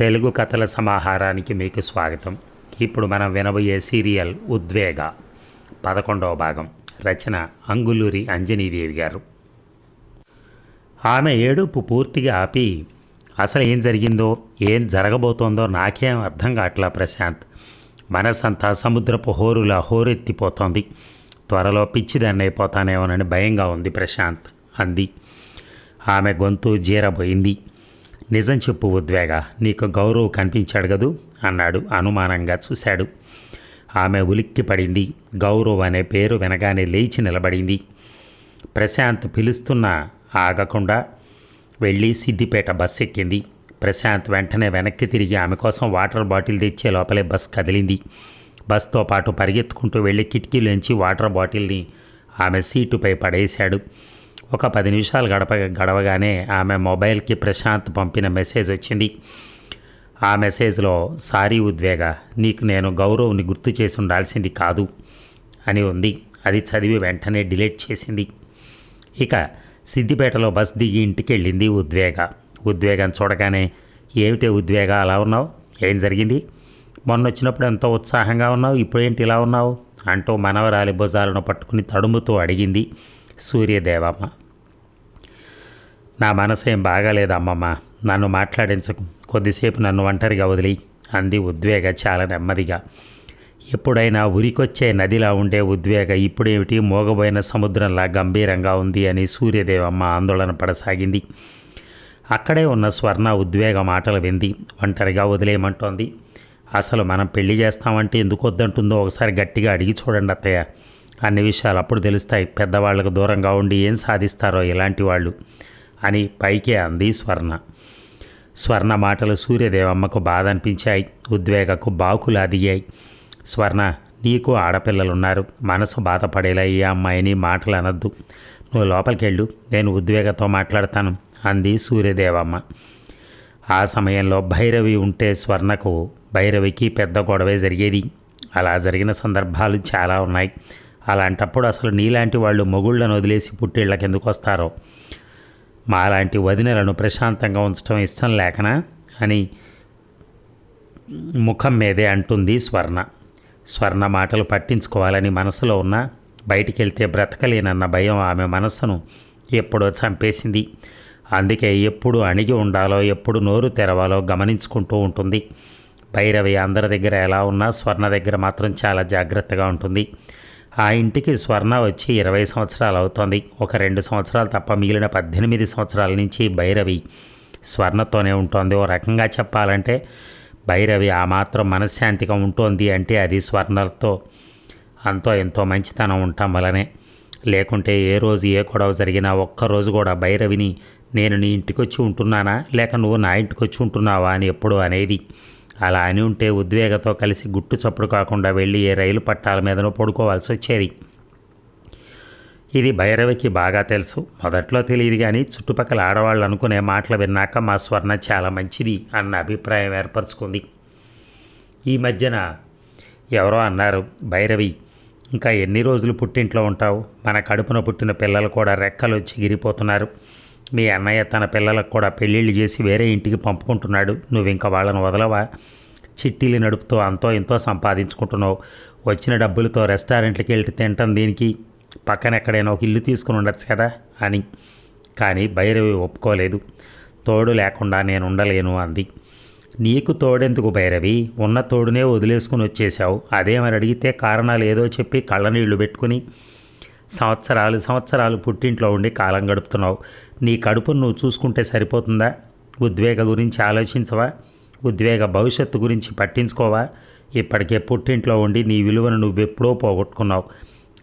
తెలుగు కథల సమాహారానికి మీకు స్వాగతం. ఇప్పుడు మనం వినబోయే సీరియల్ ఉద్వేగ పదకొండవ భాగం రచన అంగులూరి అంజనీదేవి గారు. ఆమె ఏడుపు పూర్తిగా ఆపి అసలు ఏం జరిగిందో ఏం జరగబోతోందో నాకేం అర్థం కావట్లా ప్రశాంత్. మనసంతా సముద్రపు హోరులా హోరెత్తిపోతోంది. త్వరలో పిచ్చిదాన్నైపోతానేమోనని భయంగా ఉంది ప్రశాంత్ అంది. ఆమె గొంతు జీరబోయింది. నిజం చెప్పు ఉద్వేగ నీకు గౌరవ్ కనిపించాడు కదూ? అన్నాడు. అనుమానంగా చూశాడు. ఆమె ఉలిక్కి పడింది. గౌరవ్ అనే పేరు వినగానే లేచి నిలబడింది. ప్రశాంత్ పిలుస్తున్నా ఆగకుండా వెళ్ళి సిద్దిపేట బస్ ఎక్కింది. ప్రశాంత్ వెంటనే వెనక్కి తిరిగి ఆమె కోసం వాటర్ బాటిల్ తెచ్చే లోపలే బస్ కదిలింది. బస్తో పాటు పరిగెత్తుకుంటూ వెళ్ళి కిటికీలోంచి వాటర్ బాటిల్ని ఆమె సీటుపై పడేశాడు. ఒక పది నిమిషాలు గడప గడవగానే ఆమె మొబైల్కి ప్రశాంత్ పంపిన మెసేజ్ వచ్చింది. ఆ మెసేజ్లో సారీ ఉద్వేగ నీకు నేను గౌరవ్ని గుర్తు చేసి ఉండాల్సింది కాదు అని ఉంది. అది చదివి వెంటనే డిలీట్ చేసింది. ఇక సిద్దిపేటలో బస్ దిగి ఇంటికి వెళ్ళింది ఉద్వేగ. ఉద్వేగం చూడగానే ఏమిటే ఉద్వేగ అలా ఉన్నావు? ఏం జరిగింది? మొన్న వచ్చినప్పుడు ఎంతో ఉత్సాహంగా ఉన్నావు ఇప్పుడేంటి ఇలా ఉన్నావు? అంటూ మనవరాలి భుజాలను పట్టుకుని తడుముతూ అడిగింది. సూర్యదేవమ్మ. నా మనసేం బాగాలేదు అమ్మమ్మ నన్ను మాట్లాడించకు. కొద్దిసేపు నన్ను ఒంటరిగా వదిలి అంది ఉద్వేగ చాలా నెమ్మదిగా. ఎప్పుడైనా ఉరికొచ్చే నదిలా ఉండే ఉద్వేగ ఇప్పుడేమిటి? మోగబోయిన సముద్రంలా గంభీరంగా ఉంది అని సూర్యదేవమ్మ ఆందోళన పడసాగింది. అక్కడే ఉన్న స్వర్ణ ఉద్వేగ మాటలు వింది. ఒంటరిగా వదిలేయమంటోంది. అసలు మనం పెళ్ళి చేస్తామంటే ఎందుకు వద్దంటుందో ఒకసారి గట్టిగా అడిగి చూడండి అత్తయ్య అన్ని విషయాలు అప్పుడు తెలుస్తాయి. పెద్దవాళ్ళకు దూరంగా ఉండి ఏం సాధిస్తారో ఇలాంటి వాళ్ళు? అని పైకే అంది స్వర్ణ. స్వర్ణ మాటలు సూర్యదేవమ్మకు బాధ అనిపించాయి ఉద్వేగకు బాకులు అదిగాయి. స్వర్ణ నీకు ఆడపిల్లలున్నారు. మనసు బాధపడేలా ఈ అమ్మాయిని మాటలు అనద్దు. నువ్వు లోపలికి వెళ్ళు నేను ఉద్వేగతో మాట్లాడతాను అంది సూర్యదేవమ్మ. ఆ సమయంలో భైరవి ఉంటే స్వర్ణకు భైరవికి పెద్ద గొడవే జరిగేది. అలా జరిగిన సందర్భాలు చాలా ఉన్నాయి. అలాంటప్పుడు అసలు నీలాంటి వాళ్ళు మొగుళ్ళను వదిలేసి పుట్టిళ్ళకి ఎందుకు వస్తారో మాలాంటి వదినలను ప్రశాంతంగా ఉంచడం ఇష్టం లేకనా? అని ముఖం మీదే అంటుంది స్వర్ణ. స్వర్ణ మాటలు పట్టించుకోవాలని మనసులో ఉన్న బయటికి వెళ్తే బ్రతకలేనన్న భయం ఆమె మనస్సును ఎప్పుడో చంపేసింది. అందుకే ఎప్పుడు అణిగి ఉండాలో ఎప్పుడు నోరు తెరవాలో గమనించుకుంటూ ఉంటుంది. భైరవి అందరి దగ్గర ఎలా ఉన్నా స్వర్ణ దగ్గర మాత్రం చాలా జాగ్రత్తగా ఉంటుంది. ఆ ఇంటికి స్వర్ణ వచ్చి ఇరవై సంవత్సరాలు అవుతోంది. ఒక రెండు సంవత్సరాలు తప్ప మిగిలిన పద్దెనిమిది సంవత్సరాల నుంచి భైరవి స్వర్ణతోనే ఉంటుంది. ఓ రకంగా చెప్పాలంటే భైరవి ఆ మాత్రం మనశ్శాంతిగా ఉంటుంది అంటే అది స్వర్ణలతో అంతో ఎంతో మంచితనం ఉండటం వలనే. లేకుంటే ఏ రోజు ఏ గొడవ జరిగినా ఒక్కరోజు కూడా భైరవిని నేను నీ ఇంటికి వచ్చి ఉంటున్నానా? లేక నువ్వు నా ఇంటికి వచ్చి ఉంటున్నావా అని ఎప్పుడు అనేది అలా అని ఉంటే ఉద్వేగతో కలిసి గుట్టు చప్పుడు కాకుండా వెళ్ళి ఏ రైలు పట్టాల మీదనో పడుకోవాల్సి వచ్చేది. ఇది భైరవికి బాగా తెలుసు. మొదట్లో తెలియదు కానీ చుట్టుపక్కల ఆడవాళ్ళు అనుకునే మాటలు విన్నాక మా స్వర్ణ చాలా మంచిది అన్న అభిప్రాయం ఏర్పరచుకుంది. ఈ మధ్యన ఎవరో అన్నారు భైరవి ఇంకా ఎన్ని రోజులు పుట్టింట్లో ఉంటావు? మన కడుపున పుట్టిన పిల్లలు కూడా రెక్కలు చిగిరిపోతున్నారు. మీ అన్నయ్య తన పిల్లలకు కూడా పెళ్ళిళ్ళు చేసి వేరే ఇంటికి పంపుకుంటున్నాడు. నువ్వు ఇంకా వాళ్ళని వదలవా? చిట్టీలు నడుపుతూ అంతో ఎంతో సంపాదించుకుంటున్నావు. వచ్చిన డబ్బులతో రెస్టారెంట్లకి వెళ్ళి తింటాం దీనికి. పక్కన ఎక్కడైనా ఒక ఇల్లు తీసుకుని ఉండొచ్చు కదా అని. కానీ భైరవి ఒప్పుకోలేదు. తోడు లేకుండా నేను ఉండలేను అంది. నీకు తోడెందుకు భైరవి? ఉన్న తోడునే వదిలేసుకుని వచ్చేసావు అదేమని అడిగితే కారణాలు ఏదో చెప్పి కళ్ళనీళ్ళు పెట్టుకుని సంవత్సరాలు సంవత్సరాలు పుట్టింట్లో ఉండి కాలం గడుపుతున్నావు. నీ కడుపును నువ్వు చూసుకుంటే సరిపోతుందా? ఉద్వేగ గురించి ఆలోచించవా? ఉద్వేగ భవిష్యత్తు గురించి పట్టించుకోవా? ఇప్పటికే పుట్టింట్లో ఉండి నీ విలువను నువ్వెప్పుడో పోగొట్టుకున్నావు.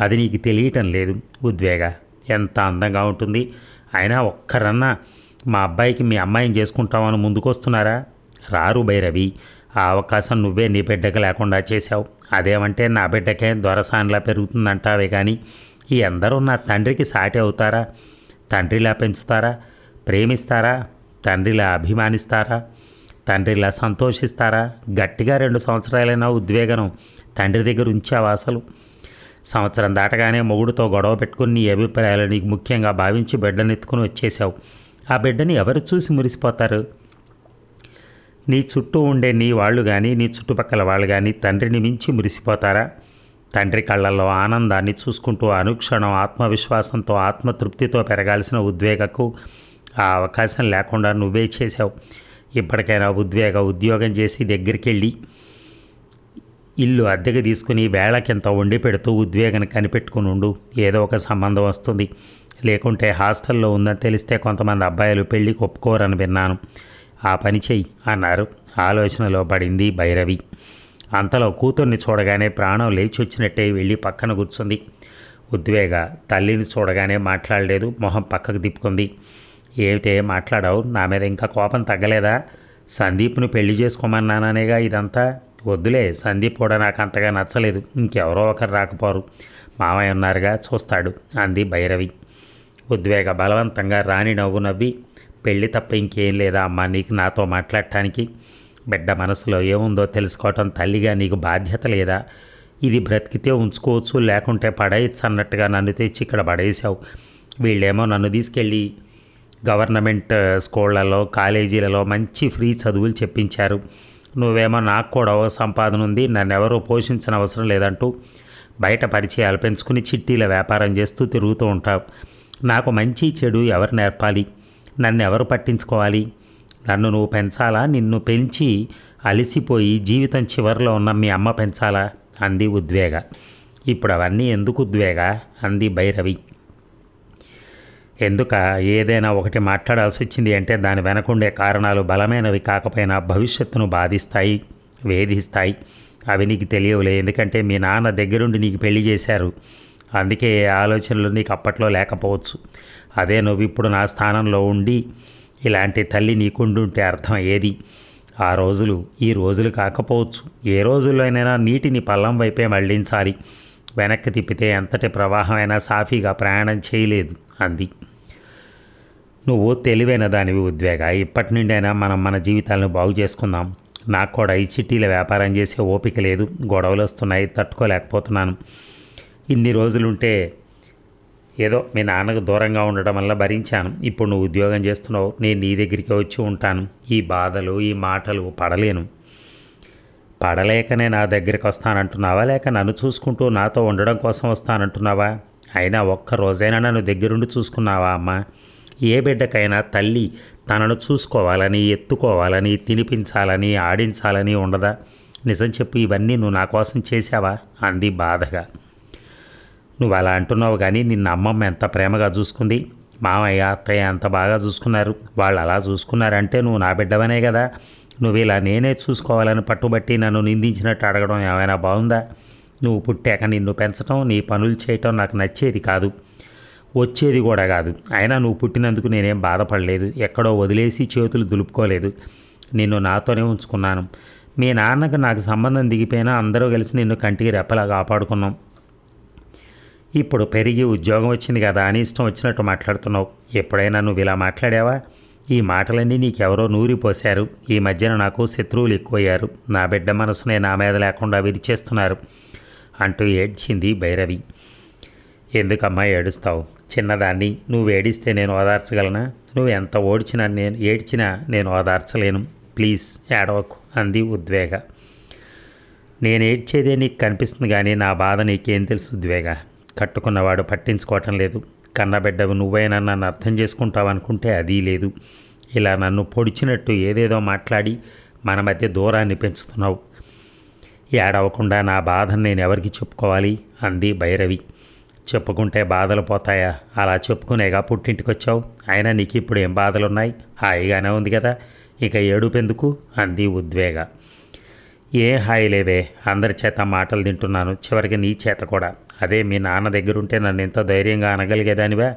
అది నీకు తెలియటం లేదు ఉద్వేగ. ఎంత అందంగా ఉంటుంది. అయినా ఒక్కరన్నా మా అబ్బాయికి మీ అమ్మాయిని చేసుకుంటామని ముందుకొస్తున్నారా? రారు భైరవి. ఆ అవకాశం నువ్వే నీ బిడ్డకు లేకుండా చేశావు. అదేమంటే నా బిడ్డకే దొరసాన్లా పెరుగుతుందంటావే కానీ ఈ అందరూ నా తండ్రికి సాటి అవుతారా? తండ్రిలా పెంచుతారా? ప్రేమిస్తారా? తండ్రిలా అభిమానిస్తారా? తండ్రిలా సంతోషిస్తారా? గట్టిగా రెండు సంవత్సరాలైనా ఉద్వేగనం తండ్రి దగ్గర ఉంచావా అసలు? సంవత్సరం దాటగానే మొగుడుతో గొడవ పెట్టుకుని నీ అభిప్రాయాలు నీకు ముఖ్యంగా భావించి బిడ్డనెత్తుకుని వచ్చేసావు ఆ బిడ్డని ఎవరు చూసి మురిసిపోతారు? నీ చుట్టూ ఉండే నీ వాళ్ళు కానీ నీ చుట్టుపక్కల వాళ్ళు కానీ తండ్రిని మించి మురిసిపోతారా? తండ్రి కళ్ళల్లో ఆనందాన్ని చూసుకుంటూ అనుక్షణం ఆత్మవిశ్వాసంతో ఆత్మతృప్తితో పెరగాల్సిన ఉద్వేగకు ఆ అవకాశం లేకుండా నువ్వే చేసావు ఇప్పటికైనా ఉద్వేగ ఉద్యోగం చేసి దగ్గరికి వెళ్ళి ఇల్లు అద్దెకి తీసుకుని వేళకింత వండి పెడుతూ ఉద్వేగం కనిపెట్టుకుని ఉండు. ఏదో ఒక సంబంధం వస్తుంది. లేకుంటే హాస్టల్లో ఉందని తెలిస్తే కొంతమంది అబ్బాయిలు పెళ్ళికి ఒప్పుకోరని విన్నాను. ఆ పని చెయ్యి అన్నారు. ఆలోచనలో పడింది భైరవి. అంతలో కూతుర్ని చూడగానే ప్రాణం లేచి వచ్చినట్టే వెళ్ళి పక్కన కూర్చుంది. ఉద్వేగ తల్లిని చూడగానే మాట్లాడలేదు. మొహం పక్కకు తిప్పుకుంది. ఏమిటే మాట్లాడావు? నా మీద ఇంకా కోపం తగ్గలేదా? సందీప్ను పెళ్ళి చేసుకోమన్నాననేగా ఇదంతా? వద్దులే సందీప్ కూడా నాకు అంతగా నచ్చలేదు. ఇంకెవరో ఒకరు రాకపోరు. మామయ్య ఉన్నారుగా చూస్తాడు అంది భైరవి. ఉద్వేగ బలవంతంగా రాణి నవ్వు నవ్వి పెళ్ళి తప్ప ఇంకేం లేదా అమ్మా నీకు నాతో మాట్లాడటానికి? బిడ్డ మనసులో ఏముందో తెలుసుకోవటం తల్లిగా నీకు బాధ్యత లేదా? ఇది బ్రతికితే ఉంచుకోవచ్చు లేకుంటే పడేయచ్చు అన్నట్టుగా నన్ను తెచ్చి ఇక్కడ పడేసావు వీళ్ళేమో నన్ను తీసుకెళ్ళి గవర్నమెంట్ స్కూళ్ళలో కాలేజీలలో మంచి ఫ్రీ చదువులు చెప్పించారు. నువ్వేమో నాకు కూడా ఓ సంపాదన ఉంది నన్ను ఎవరూ పోషించిన అవసరం లేదంటూ బయట పరిచయాలు పెంచుకుని చిట్టీల వ్యాపారం చేస్తూ తిరుగుతూ ఉంటావు. నాకు మంచి చెడు ఎవరు నేర్పాలి? నన్ను ఎవరు పట్టించుకోవాలి? నన్ను నువ్వు పెంచాలా? నిన్ను పెంచి అలసిపోయి జీవితం చివరిలో ఉన్న మీ అమ్మ పెంచాలా? అంది ఉద్వేగ. ఇప్పుడు అవన్నీ ఎందుకు ఉద్వేగ? అంది భైరవి. ఎందుక? ఏదైనా ఒకటి మాట్లాడాల్సి వచ్చింది అంటే దాని వెనకుండే కారణాలు బలమైనవి కాకపోయినా భవిష్యత్తును బాధిస్తాయి వేధిస్తాయి. అవి నీకు తెలియవులే. ఎందుకంటే మీ నాన్న దగ్గరుండి నీకు పెళ్ళి చేశారు. అందుకే ఆలోచనలు నీకు అప్పట్లో లేకపోవచ్చు. అదే నువ్వు ఇప్పుడు నా స్థానంలో ఉండి ఇలాంటి తల్లి నీకుండుంటే అర్థం ఏది ఆ రోజులు ఈ రోజులు కాకపోవచ్చు. ఏ రోజుల్లోనైనా నీటిని పల్లం వైపే మళ్ళించాలి. వెనక్కి తిప్పితే ఎంతటి ప్రవాహమైనా సాఫీగా ప్రయాణం చేయలేదు అంది. నువ్వు తెలివైన దానివి ఉద్వేగ. ఇప్పటి నుండైనా మనం మన జీవితాలను బాగు చేసుకుందాం. నాకు కూడా ఈ చిట్టీల వ్యాపారం చేసే ఓపిక లేదు. గొడవలు వస్తున్నాయి తట్టుకోలేకపోతున్నాను. ఇన్ని రోజులుంటే ఏదో మీ నాన్నకు దూరంగా ఉండడం వల్ల భరించాను. ఇప్పుడు నువ్వు ఉద్యోగం చేస్తున్నావు. నేను నీ దగ్గరికి వచ్చి ఉంటాను. ఈ బాధలు ఈ మాటలు పడలేను. పడలేకనే నా దగ్గరికి వస్తానంటున్నావా? లేక నన్ను చూసుకుంటూ నాతో ఉండడం కోసం వస్తానంటున్నావా? అయినా ఒక్క రోజైనా నన్ను దగ్గరుండి చూసుకున్నావా అమ్మా? ఏ బిడ్డకైనా తల్లి తనను చూసుకోవాలని ఎత్తుకోవాలని తినిపించాలని ఆడించాలని ఉండదా? నిజం చెప్పు ఇవన్నీ నువ్వు నా కోసం చేశావా? అంది బాధగా. నువ్వు అలా అంటున్నావు కానీ నిన్న అమ్మమ్మ ఎంత ప్రేమగా చూసుకుంది. మామయ్య అత్తయ్య ఎంత బాగా చూసుకున్నారు. వాళ్ళు అలా చూసుకున్నారంటే నువ్వు నా బిడ్డవనే కదా నువ్వు ఇలా నేనే చూసుకోవాలని పట్టుబట్టి నన్ను నిందించినట్టు అడగడం ఏమైనా బాగుందా? నువ్వు పుట్టాక నిన్ను పెంచడం నీ పనులు చేయటం నాకు నచ్చేది కాదు. వచ్చేది కూడా కాదు. అయినా నువ్వు పుట్టినందుకు నేనేం బాధపడలేదు. ఎక్కడో వదిలేసి చేతులు దులుపుకోలేదు. నిన్ను నాతోనే ఉంచుకున్నాను. మీ నాన్నకు నాకు సంబంధం దిగిపోయినా అందరూ కలిసి నిన్ను కంటికి రెప్పలా కాపాడుకున్నాం. ఇప్పుడు పెరిగి ఉద్యోగం వచ్చింది కదా అని ఇష్టం వచ్చినట్టు మాట్లాడుతున్నావు. ఎప్పుడైనా నువ్వు ఇలా మాట్లాడావా? ఈ మాటలన్నీ నీకెవరో నూరిపోశారు ఈ మధ్యన నాకు శత్రువులు ఎక్కువయ్యారు. నా బిడ్డ మనసునే నా మీద లేకుండా విరిచేస్తున్నారు అంటూ ఏడ్చింది భైరవి. ఎందుకమ్మా ఏడుస్తావు? చిన్నదాన్ని నువ్వు ఏడిస్తే నేను ఓదార్చగలనా? నువ్వు ఎంత ఓడిచినా నేను ఏడ్చినా నేను ఓదార్చలేను. ప్లీజ్ ఏడవకు అంది ఉద్వేగ. నేను ఏడ్చేదే నీకు కనిపిస్తుంది కానీ నా బాధ నీకేం తెలుసు ఉద్వేగ? కట్టుకున్నవాడు పట్టించుకోవటం లేదు. కన్నబిడ్డవి నువ్వైనా నన్ను అర్థం చేసుకుంటావు అనుకుంటే అది లేదు. ఇలా నన్ను పొడిచినట్టు ఏదేదో మాట్లాడి మన మధ్య దూరాన్ని పెంచుతున్నావు. ఏడవకుండా నా బాధను నేను ఎవరికి చెప్పుకోవాలి? అంది భైరవి. చెప్పుకుంటే బాధలు పోతాయా? అలా చెప్పుకునేగా పుట్టింటికి వచ్చావు అయినా నీకు ఇప్పుడు ఏం బాధలున్నాయి? హాయిగానే ఉంది కదా? ఇక ఏడుపెందుకు? అంది ఉద్వేగ. ఏం హాయి లేవే అందరి చేత మాటలు తింటున్నాను చివరికి నీ చేత కూడా. అదే మీ నాన్న దగ్గరుంటే నన్ను ఎంత ధైర్యంగా అనగలిగేదానివా?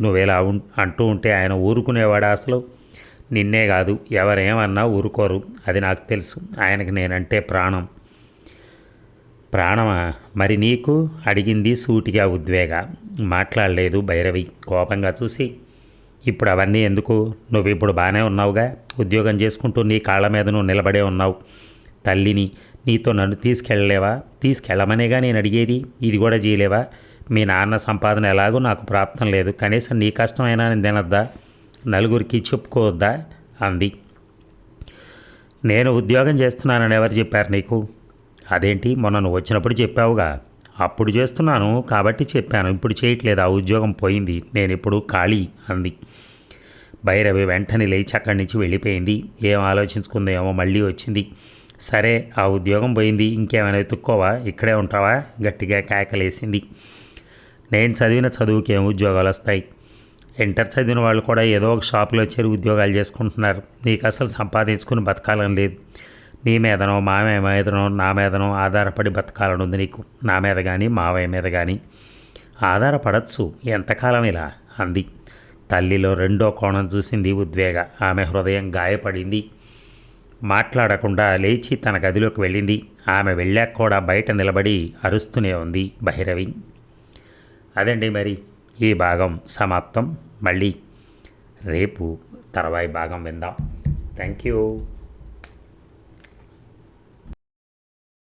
నువ్వేలా ఉం- అంటూ ఉంటే ఆయన ఊరుకునేవాడా అసలు? నిన్నే కాదు ఎవరేమన్నా ఊరుకోరు అది నాకు తెలుసు ఆయనకి నేనంటే ప్రాణం. ప్రాణమా? మరి నీకు? అడిగింది సూటిగా ఉద్వేగ. మాట్లాడలేదు భైరవి కోపంగా చూసి. ఇప్పుడు అవన్నీ ఎందుకు? నువ్వు ఇప్పుడు బాగానే ఉన్నావుగా? ఉద్యోగం చేసుకుంటూ నీ కాళ్ళ మీద నువ్వు నిలబడే ఉన్నావు. తల్లిని నీతో నన్ను తీసుకెళ్ళలేవా? తీసుకెళ్ళమనేగా నేను అడిగేది. ఇది కూడా చేయలేవా? మీ నాన్న సంపాదన ఎలాగో నాకు ప్రాప్తం లేదు. కనీసం నీ కష్టమైనా నేను తినద్దా? నలుగురికి చెప్పుకోవద్దా? అంది. నేను ఉద్యోగం చేస్తున్నానని ఎవరు చెప్పారు నీకు? అదేంటి? మొన్న నువ్వు వచ్చినప్పుడు చెప్పావుగా. అప్పుడు చేస్తున్నాను కాబట్టి చెప్పాను. ఇప్పుడు చేయట్లేదు. ఆ ఉద్యోగం పోయింది. నేను ఇప్పుడు ఖాళీ అంది. భైరవి వెంటనే లేచి అక్కడి నుంచి వెళ్ళిపోయింది. ఏం ఆలోచించుకుందేమో మళ్ళీ వచ్చింది. సరే ఆ ఉద్యోగం పోయింది ఇంకేమైనా ఎత్తుక్కోవా ఇక్కడే ఉంటావా? గట్టిగా కేకలేసింది. నేను చదివిన చదువుకి ఏం ఉద్యోగాలు వస్తాయి? ఇంటర్ చదివిన వాళ్ళు కూడా ఏదో ఒక షాపులో చేరి ఉద్యోగాలు చేసుకుంటున్నారు. నీకు అసలు సంపాదించుకుని బతకాలని లేదు. నీ మీదనో మామయ్య మీదనో నా మీదనో ఆధారపడి బతకాలని ఉంది నీకు. నా మీద కానీ మావయ్య మీద కానీ ఆధారపడచ్చు. ఎంతకాలం ఇలా? అంది. తల్లిలో రెండో కోణం చూసింది ఉద్వేగ. ఆమె హృదయం గాయపడింది. మాట్లాడకుండా లేచి తన గదిలోకి వెళ్ళింది. ఆమె వెళ్ళాక కూడా బయట నిలబడి అరుస్తూనే ఉంది భైరవి. అదండి మరి ఈ భాగం సమాప్తం. మళ్ళీ రేపు తర్వాయి భాగం విందాం. Thank you